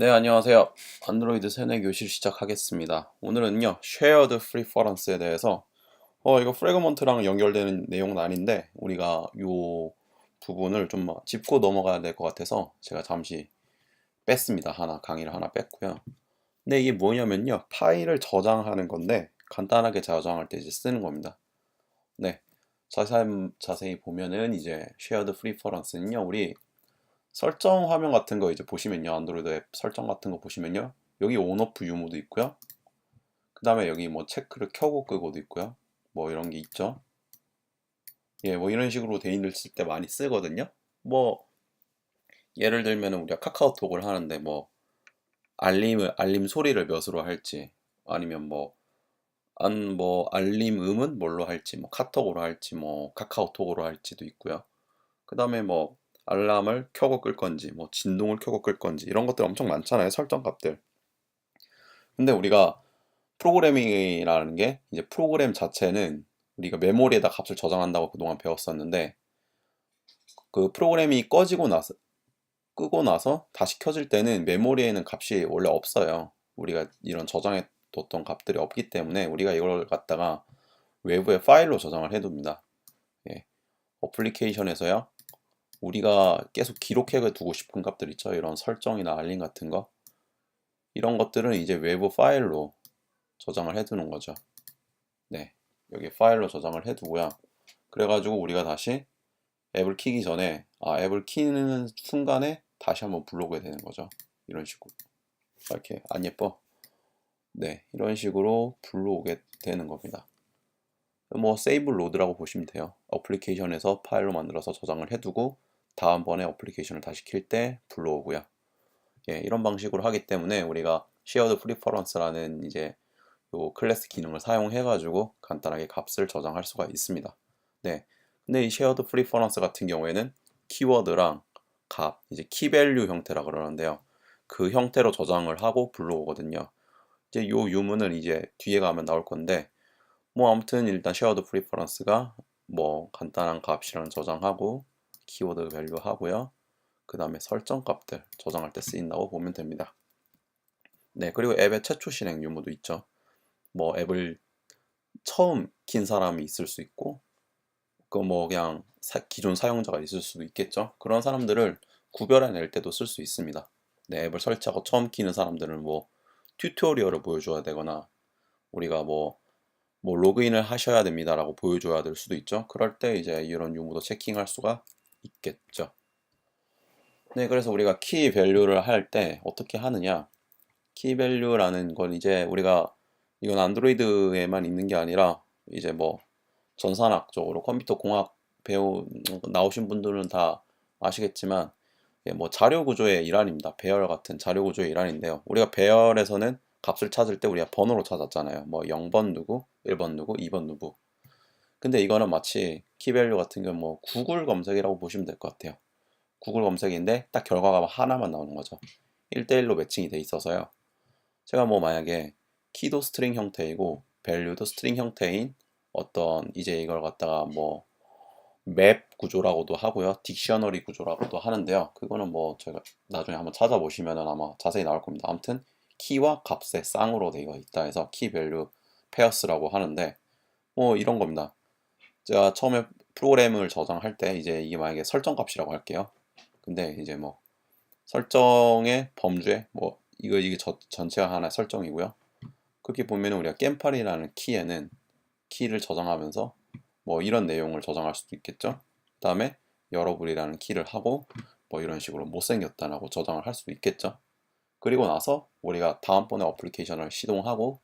네, 안녕하세요. 안드로이드 세뇌 교실 시작하겠습니다. 오늘은요, shared preference에 대해서 어, 이거 프래그먼트랑 연결되는 내용은 아닌데 우리가 이 부분을 좀 짚고 넘어가야 될 것 같아서 제가 잠시 뺐습니다. 하나 강의를 하나 뺐고요. 근데 이게 뭐냐면요, 파일을 저장하는 건데 간단하게 저장할 때 이제 쓰는 겁니다. 네, 자세히, 자세히 보면은 이제 shared preference는요, 우리 설정 화면 같은 거 이제 보시면요. 안드로이드 앱 설정 같은 거 보시면요. 여기 온오프 유무도 있고요. 그 다음에 여기 뭐 체크를 켜고 끄고도 있고요. 뭐 이런 게 있죠. 예, 뭐 이런 식으로 돼 있을 때 많이 쓰거든요. 뭐 예를 들면 우리가 카카오톡을 하는데 뭐 알림을 알림 소리를 몇으로 할지 아니면 뭐 안뭐 알림 음은 뭘로 할지 뭐 카톡으로 할지 뭐 카카오톡으로 할지도 있고요. 그 다음에 뭐 알람을 켜고 끌 건지 뭐 진동을 켜고 끌 건지 이런 것들 엄청 많잖아요 설정 값들. 근데 우리가 프로그래밍이라는 게 이제 프로그램 자체는 우리가 메모리에다 값을 저장한다고 그동안 배웠었는데 그 프로그램이 꺼지고 나서 끄고 나서 다시 켜질 때는 메모리에는 값이 원래 없어요. 우리가 이런 저장해 뒀던 값들이 없기 때문에 우리가 이걸 갖다가 외부의 파일로 저장을 해둡니다. 예. 어플리케이션에서요 우리가 계속 기록해 두고 싶은 값들 있죠. 이런 설정이나 알림 같은 거. 이런 것들은 이제 외부 파일로 저장을 해 두는 거죠. 네. 여기 파일로 저장을 해 두고요. 그래가지고 우리가 다시 앱을 키기 전에, 아, 앱을 키는 순간에 다시 한번 불러오게 되는 거죠. 이런 식으로. 이렇게, 안 예뻐? 네. 이런 식으로 불러오게 되는 겁니다. 뭐, 세이브 로드라고 보시면 돼요. 어플리케이션에서 파일로 만들어서 저장을 해두고, 다음번에 어플리케이션을 다시 킬 때 불러오고요. 예, 이런 방식으로 하기 때문에 우리가 shared preference라는 이제 요 클래스 기능을 사용해 가지고 간단하게 값을 저장할 수가 있습니다. 네. 근데 이 shared preference 같은 경우에는 키워드랑 값, 이제 키 밸류 형태라 그러는데요. 그 형태로 저장을 하고 불러오거든요. 이제 요 유무는 이제 뒤에 가면 나올 건데 뭐 아무튼 일단 shared preference가 뭐 간단한 값이랑 저장하고 키워드 밸류 하고요. 그 다음에 설정 값들 저장할 때 쓰인다고 보면 됩니다. 네, 그리고 앱의 최초 실행 유무도 있죠. 뭐 앱을 처음 킨 사람이 있을 수 있고, 그 뭐 그냥 사, 기존 사용자가 있을 수도 있겠죠. 그런 사람들을 구별해낼 때도 쓸 수 있습니다. 네, 앱을 설치하고 처음 키는 사람들은 뭐 튜토리얼을 보여줘야 되거나 우리가 뭐, 뭐 로그인을 하셔야 됩니다라고 보여줘야 될 수도 있죠. 그럴 때 이제 이런 유무도 체킹할 수가 있겠죠. 네, 그래서 우리가 키 밸류를 할 때 어떻게 하느냐? 키 밸류라는 건 이제 우리가 이건 안드로이드에만 있는 게 아니라 이제 뭐 전산학적으로 컴퓨터 공학 배우 나오신 분들은 다 아시겠지만 뭐 자료 구조의 일환입니다. 배열 같은 자료 구조의 일환인데요. 우리가 배열에서는 값을 찾을 때 우리가 번호로 찾았잖아요. 뭐 0번 누구, 1번 누구, 2번 누구. 근데 이거는 마치 키밸류 같은 경우 뭐 구글 검색이라고 보시면 될 것 같아요. 구글 검색인데 딱 결과가 하나만 나오는 거죠. 1대1로 매칭이 돼 있어서요. 제가 뭐 만약에 키도 스트링 형태이고 밸류도 스트링 형태인 어떤 이제 이걸 갖다가 뭐 맵 구조라고도 하고요. 딕셔너리 구조라고도 하는데요. 그거는 뭐 제가 나중에 한번 찾아보시면 아마 자세히 나올 겁니다. 아무튼 키와 값의 쌍으로 되어 있다 해서 키 밸류 페어스라고 하는데 뭐 이런 겁니다. 제가 처음에 프로그램을 저장할 때 이제 이게 만약에 설정 값이라고 할게요. 근데 이제 뭐 설정의 범주에 뭐 이거 이게 저, 전체가 하나의 설정이고요. 그렇게 보면 우리가 겜팔이라는 키에는 키를 저장하면서 뭐 이런 내용을 저장할 수도 있겠죠. 그 다음에 여러분이라는 키를 하고 뭐 이런 식으로 못생겼다라고 저장을 할 수도 있겠죠. 그리고 나서 우리가 다음번에 어플리케이션을 시동하고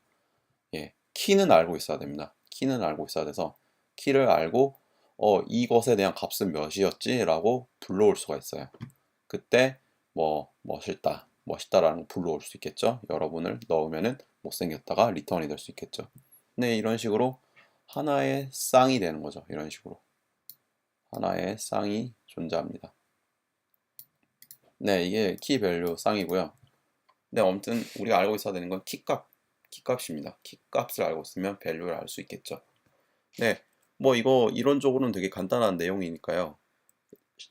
예, 키는 알고 있어야 됩니다. 키는 알고 있어야 돼서 키를 알고 어, 이것에 대한 값은 몇이었지? 라고 불러올 수가 있어요. 그때 뭐 멋있다, 멋있다라는 거 불러올 수 있겠죠. 여러분을 넣으면은 못생겼다가 리턴이 될 수 있겠죠. 네, 이런 식으로 하나의 쌍이 되는 거죠. 이런 식으로. 하나의 쌍이 존재합니다. 네, 이게 키 밸류 쌍이고요. 네, 아무튼 우리가 알고 있어야 되는 건 키값, 키값입니다. 키값을 알고 있으면 밸류를 알 수 있겠죠. 네, 뭐 이거 이론적으로는 되게 간단한 내용이니까요.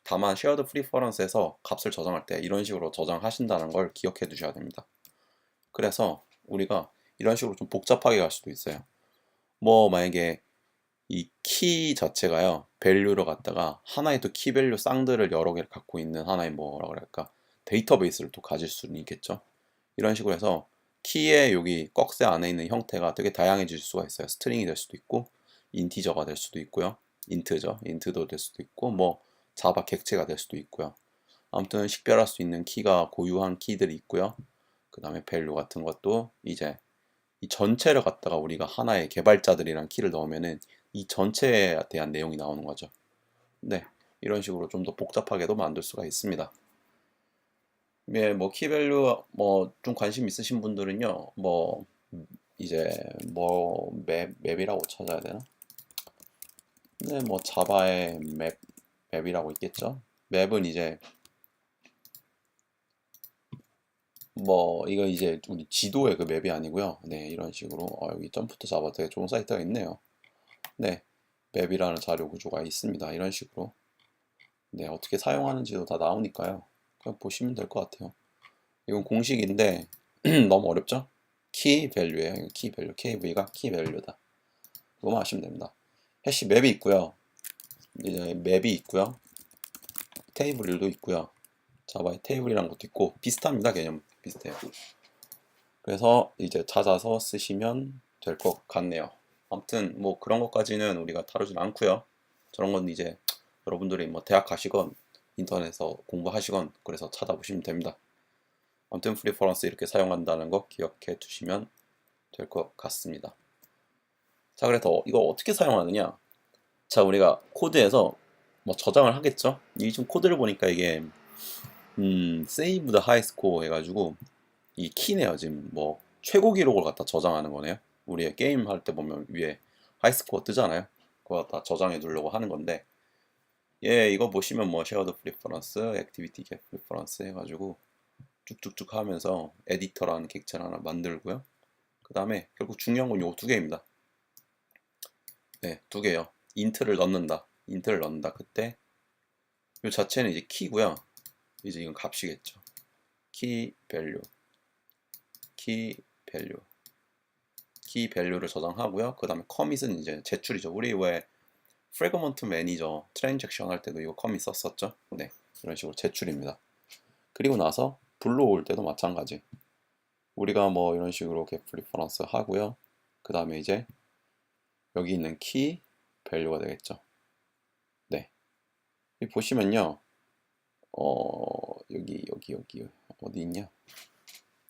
다만 쉐어드 프리퍼런스에서 값을 저장할 때 이런 식으로 저장하신다는 걸 기억해 두셔야 됩니다. 그래서 우리가 이런 식으로 좀 복잡하게 갈 수도 있어요. 뭐 만약에 이 키 자체가요 밸류를 갖다가 하나의 또 키 밸류 쌍들을 여러 개를 갖고 있는 하나의 뭐라 그럴까 데이터베이스를 또 가질 수는 있겠죠. 이런 식으로 해서 키의 여기 꺽쇠 안에 있는 형태가 되게 다양해질 수가 있어요. 스트링이 될 수도 있고 인티저가 될 수도 있고요. 인트죠. 인트도 될 수도 있고 뭐 자바 객체가 될 수도 있고요. 아무튼 식별할 수 있는 키가 고유한 키들이 있고요. 그 다음에 밸류 같은 것도 이제 이 전체를 갖다가 우리가 하나의 개발자들이란 키를 넣으면은 이 전체에 대한 내용이 나오는 거죠. 네, 이런 식으로 좀 더 복잡하게도 만들 수가 있습니다. 예, 뭐 키밸류 뭐 좀 관심 있으신 분들은요, 뭐 이제 뭐 맵, 맵이라고 찾아야 되나? 네, 뭐 자바의 맵 맵이라고 있겠죠. 맵은 이제 뭐 이거 이제 우리 지도의 그 맵이 아니고요. 네, 이런 식으로 어, 여기 점프트 자바 되게 좋은 사이트가 있네요. 네, 맵이라는 자료 구조가 있습니다. 이런 식으로 네, 어떻게 사용하는지도 다 나오니까요. 그냥 보시면 될 것 같아요. 이건 공식인데 너무 어렵죠? 키 밸류예요. 키 밸류. KV가 키 밸류다. 그거만 아시면 됩니다. 해시 맵이 있고요. 이제 맵이 있고요. 테이블도 있고요. 자바에 테이블이라는 것도 있고 비슷합니다. 개념 비슷해요. 그래서 이제 찾아서 쓰시면 될 것 같네요. 아무튼 뭐 그런 것까지는 우리가 다루진 않고요. 저런 건 이제 여러분들이 뭐 대학 가시건 인터넷에서 공부하시건 그래서 찾아보시면 됩니다. 아무튼 프리퍼런스 이렇게 사용한다는 거 기억해 두시면 될 것 같습니다. 자, 그래서 이거 어떻게 사용하느냐? 자, 우리가 코드에서 뭐 저장을 하겠죠? 이 지금 코드를 보니까 이게 음, save the high score 해가지고 이 키네요. 지금 뭐 최고 기록을 갖다 저장하는 거네요. 우리 게임 할 때 보면 위에 하이 스코어 뜨잖아요. 그거 갖다 저장해 두려고 하는 건데 예, 이거 보시면 뭐 쉐어드 프리퍼런스, 액티비티 겟 프리퍼런스 해가지고 쭉쭉쭉 하면서 에디터라는 객체를 하나 만들고요. 그 다음에 결국 중요한 건 요 두 개입니다. 네, 두 개요. 인트를 넣는다. 인트를 넣는다. 그때 이 자체는 이제 키고요. 이제 이건 값이겠죠. 키 밸류. 키 밸류. 키 밸류를 저장하고요. 그 다음에 커밋은 이제 제출이죠. 우리 왜 프레그먼트 매니저 트랜잭션 할 때도 이거 커밋 썼었죠. 네, 이런 식으로 제출입니다. 그리고 나서 불러올 때도 마찬가지. 우리가 뭐 이런 식으로 get preference 하고요. 그 다음에 이제 여기 있는 키 밸류가 되겠죠. 네. 보시면요. 어, 여기, 여기, 여기, 어디 있냐?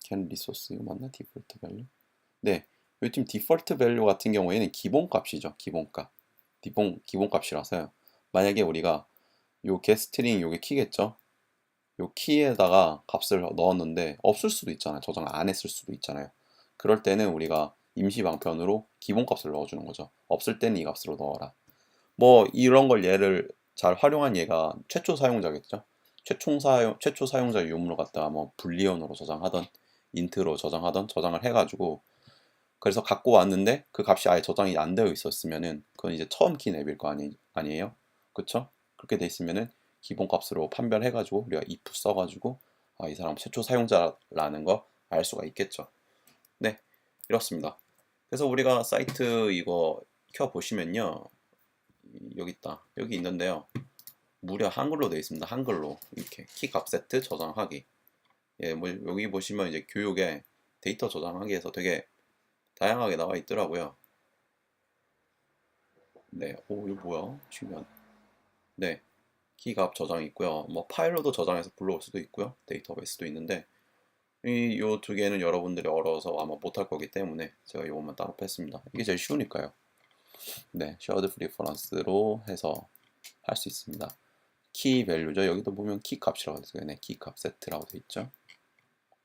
can resource, 이거 맞나? default value? 네. 요 지금 default value 같은 경우에는 기본 값이죠. 기본 값. 기본, 기본 값이라서요. 만약에 우리가 요 getString 요게 키겠죠? 요 키에다가 값을 넣었는데 없을 수도 있잖아요. 저장 안 했을 수도 있잖아요. 그럴 때는 우리가 임시 방편으로 기본값을 넣어주는 거죠. 없을 때는 이 값으로 넣어라. 뭐 이런 걸 예를 잘 활용한 얘가 최초 사용자겠죠. 최초 사용 최초 사용자 유무를 갖다가 뭐 불리언으로 저장하던 인트로 저장하던 저장을 해가지고 그래서 갖고 왔는데 그 값이 아예 저장이 안 되어 있었으면은 그건 이제 처음 키 앱일 거 아니 아니에요. 그쵸? 그렇게 돼 있으면은 기본 값으로 판별해가지고 우리가 if 써가지고 아, 이 사람 최초 사용자라는 거 알 수가 있겠죠. 네, 이렇습니다. 그래서 우리가 사이트 이거 켜 보시면요, 여기 있다. 여기 있는데요. 무려 한글로 되어 있습니다. 한글로 이렇게 키값 세트 저장하기. 예, 뭐 여기 보시면 이제 교육에 데이터 저장하기에서 되게 다양하게 나와 있더라고요. 네, 오 이거 뭐야? 신기한. 네, 키값 저장이 있고요. 뭐 파일로도 저장해서 불러올 수도 있고요. 데이터베이스도 있는데 이요두 개는 여러분들이 어려서 아마 못할 거기 때문에 제가 이것만 따로 뺐습니다. 이게 제일 쉬우니까요. 네, 셔드 프리퍼런스로 해서 할 수 있습니다. 키 밸류죠. 여기도 보면 키 값이라고 되어 있어요. 네, 키값 세트라고 되어 있죠.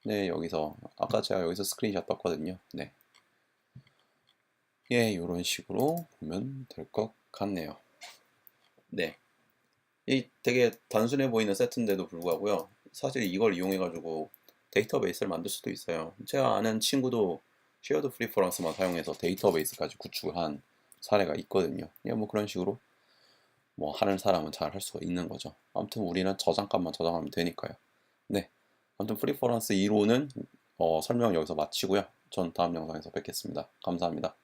네, 여기서 아까 제가 여기서 스크린샷 떴거든요. 네. 예, 이런 식으로 보면 될 것 같네요. 네. 이 되게 단순해 보이는 세트인데도 불구하고요. 사실 이걸 이용해 가지고 데이터베이스를 만들 수도 있어요. 제가 아는 친구도 쉐어드 프리퍼런스만 사용해서 데이터베이스까지 구축을 한 사례가 있거든요. 예, 뭐 그런 식으로 뭐 하는 사람은 잘 할 수가 있는 거죠. 아무튼 우리는 저장값만 저장하면 되니까요. 네. 아무튼 프리퍼런스 2호는 어, 설명 여기서 마치고요. 전 다음 영상에서 뵙겠습니다. 감사합니다.